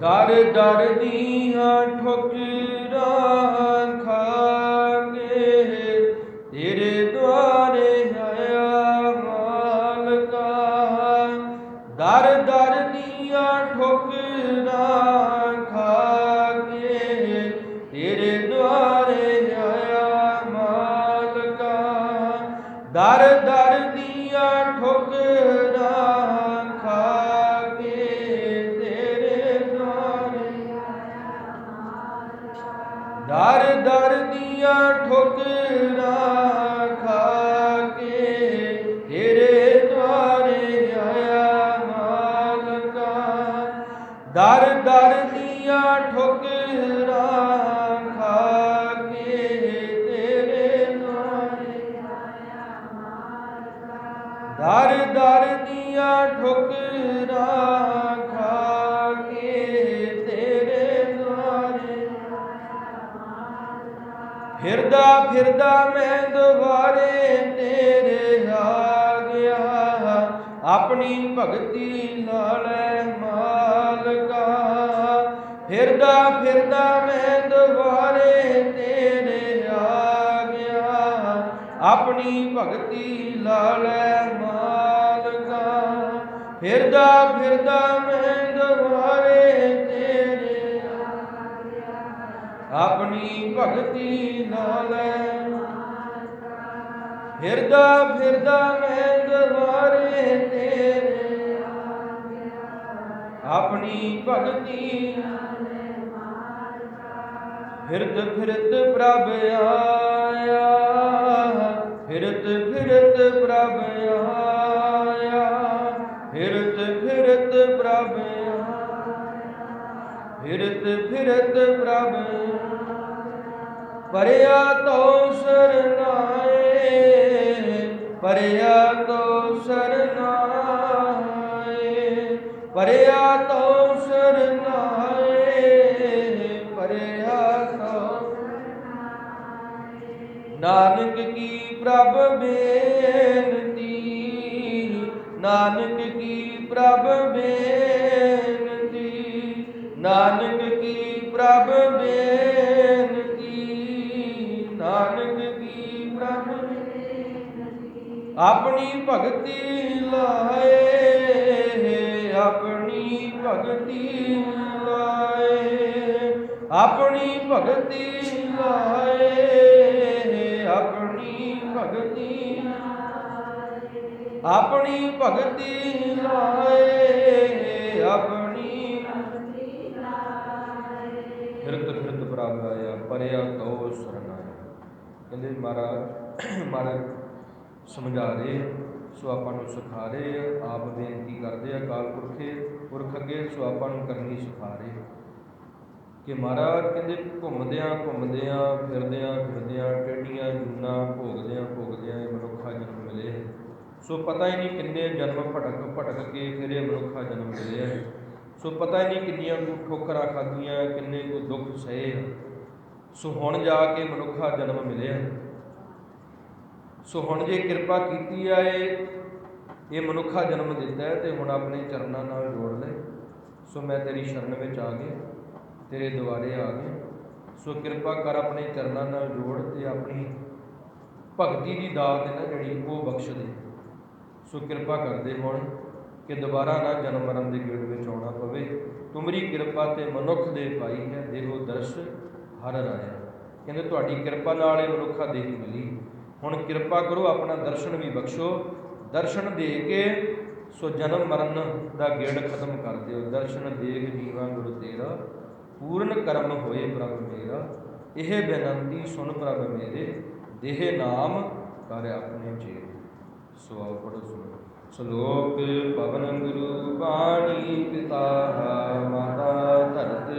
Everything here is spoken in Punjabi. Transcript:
ਦਰ ਦਰ ਦੀਆਂ ਠੋਕਰਾਂ ਖਾਂਗੇ ਦੀਆਂ ਠੋਕਰਾਂ ਖਾ ਕੇ ਤੇਰੇ ਦੁਆਰੇ ਆਇਆ ਮਾਲਕਾ। ਦਰ ਦਰ ਦੀਆਂ ਠੋਕਰਾਂ ਖਾ ਕੇ ਤੇਰੇ ਦੁਆਰੇ ਦਰ ਦਰ ਦੀਆਂ ਠੋਕਰਾਂ ਫਿਰਦਾ ਫਿਰਦਾ ਮੈਂ ਦੁਬਾਰੇ ਤੇਰੇ ਆ ਗਿਆ। ਆਪਣੀ ਭਗਤੀ ਨਾਲੇ ਮਾਲਕਾ। ਫਿਰਦਾ ਫਿਰਦਾ ਮੈਂ ਦੁਬਾਰੇ ਤੇਰੇ ਆ ਗਿਆ। ਆਪਣੀ ਭਗਤੀ ਲਾਲੇ ਮਾਲਕਾ। ਫਿਰਦਾ ਫਿਰਦਾ ਮੈਂ ਆਪਣੀ ਭਗਤੀ ਨਾਲ। ਫਿਰਦਾ ਫਿਰਦਾ ਮੈਂ ਦੁਆਰੇ ਤੇਰੇ ਆਪਣੀ ਭਗਤੀ ਫਿਰਤ ਫਿਰਤ ਪ੍ਰਭ ਆਇਆ। ਫਿਰਤ ਫਿਰਤ ਪ੍ਰਭ ਆਇਆ। ਫਿਰਤ ਫਿਰਤ ਪ੍ਰਭ, ਪਰਿਆ ਤੋ ਸਰਨਾਏ ਪਰਿਆ ਤੋ ਸਰਨਾਏ ਪਰਿਆ ਤੋ ਸਰਨਾਏ ਪਰਿਆ ਤੋ ਨਾਨਕ ਕੀ ਪ੍ਰਭ ਬੇਨਤੀ, ਨਾਨਕ ਕੀ ਪ੍ਰਭ ਬੇਨਤੀ। ਨਾਨਕ ਕੀ ਪ੍ਰਭ ਬੇਨਤੀ ਨਾਨਕ ਕੀ ਪ੍ਰਭ ਆਪਣੀ ਭਗਤੀ ਲਾਏ, ਆਪਣੀ ਭਗਤੀ ਲਾਏ, ਆਪਣੀ ਭਗਤੀ ਲਾਏ, ਆਪਣੀ ਭਗਤੀ ਆਪਣੀ ਭਗਤੀ ਲਾਏ, ਆਪਣੀ ਪਰਿਆ ਕਉ ਸਰਨਾਇਆ ਕਹਿੰਦੇ ਮਹਾਰਾਜ ਮਹਾਰਾਜ ਸਮਝਾ ਰਹੇ ਸੋ ਆਪਾਂ ਨੂੰ ਸਿਖਾ ਰਹੇ ਆ, ਆਪ ਬੇਨਤੀ ਕਰਦੇ ਆ ਕਾਲ ਪੁਰਖੇ ਪੁਰਖ ਅੱਗੇ ਸੋ ਆਪਾਂ ਨੂੰ ਕਰਨੀ ਸਿਖਾ ਰਹੇ ਕਿ ਮਹਾਰਾਜ ਕਹਿੰਦੇ ਘੁੰਮਦਿਆਂ ਘੁੰਮਦਿਆਂ ਫਿਰਦਿਆਂ ਫਿਰਦਿਆਂ ਟੇਡੀਆਂ ਜੂਨਾ ਭੋਗਦਿਆਂ ਭੋਗਦਿਆਂ ਇਹ ਮਨੁੱਖਾ ਜਨਮ ਮਿਲੇ ਸੋ ਪਤਾ ਹੀ ਨਹੀਂ ਕਿੰਨੇ ਜਨਮ ਭਟਕ ਭਟਕ ਕੇ ਫਿਰ ਇਹ ਮਨੁੱਖਾ ਜਨਮ ਮਿਲਿਆ ਹੈ। ਸੋ ਪਤਾ ਹੀ ਨਹੀਂ ਕਿੰਨੀਆਂ ਕੁ ਠੋਕਰਾਂ ਖਾਧੀਆਂ ਕਿੰਨੇ ਕੋ ਦੁੱਖ ਸਹੇ ਸੋ ਹੁਣ ਜਾ ਕੇ ਮਨੁੱਖਾ ਜਨਮ ਮਿਲਿਆ। ਸੋ ਹੁਣ ਜੇ ਕਿਰਪਾ ਕੀਤੀ ਆ ਇਹ ਇਹ ਮਨੁੱਖਾ ਜਨਮ ਦਿੱਤਾ ਹੈ ਤੇ ਹੁਣ ਆਪਣੇ ਚਰਨਾਂ ਨਾਲ ਜੋੜ ਲੈ। ਸੋ ਮੈਂ ਤੇਰੀ ਸ਼ਰਨ ਵਿੱਚ ਆ ਗਿਆ, ਤੇਰੇ ਦੁਆਰੇ ਆ ਗਿਆ। ਸੋ ਕਿਰਪਾ ਕਰ ਆਪਣੇ ਚਰਨਾਂ ਨਾਲ ਜੋੜ ਤੇ ਆਪਣੀ ਭਗਤੀ ਦੀ ਦਾਤ ਹੈ ਨਾ ਜਿਹੜੀ ਉਹ ਬਖਸ਼ ਦੇ। ਸੋ ਕਿਰਪਾ ਕਰਦੇ ਹੁਣ ਕਿ ਦੁਬਾਰਾ ਨਾ ਜਨਮ ਮਰਨ ਦੇ ਗੇੜ ਵਿੱਚ ਆਉਣਾ ਪਵੇ। ਤੁਮਰੀ ਕਿਰਪਾ ਤੇ ਮਨੁੱਖ ਦੇ ਪਾਈ ਹੈ, ਦੇਹੋ ਦਰਸ਼। ਹਰ ਰਾਇਆ ਕਹਿੰਦੇ, ਤੁਹਾਡੀ ਕਿਰਪਾ ਨਾਲ ਇਹ ਮਨੁੱਖਾ ਦੇਹ ਮਿਲੀ। ਹੁਣ ਕਿਰਪਾ ਕਰੋ, ਆਪਣਾ ਦਰਸ਼ਨ ਵੀ ਬਖਸ਼ੋ। ਦਰਸ਼ਨ ਦੇ ਕੇ ਸੋ ਜਨਮ ਮਰਨ ਦਾ ਗੇੜ ਖਤਮ ਕਰ ਦਿਓ। ਦਰਸ਼ਨ ਦੇਖ ਜੀਵਾ ਗੁਰੂ ਤੇਰਾ। ਪੂਰਨ ਕਰਮ ਹੋਏ ਪ੍ਰਭ ਮੇਰਾ। ਇਹ ਬੇਨੰਤੀ ਸੁਣ ਪ੍ਰਭ ਮੇਰੇ। ਦੇਹ ਨਾਮ ਕਰ ਆਪਣੇ ਚੇਤ। ਸੋ ਆਓ ਪੜੋ ਸੁਣੋ। ਸ਼ਲੋਕ, ਪਵਨ ਗੁਰੂ ਬਾਣੀ ਪਿਤਾ ਮਾਤਾ ਧਰਤ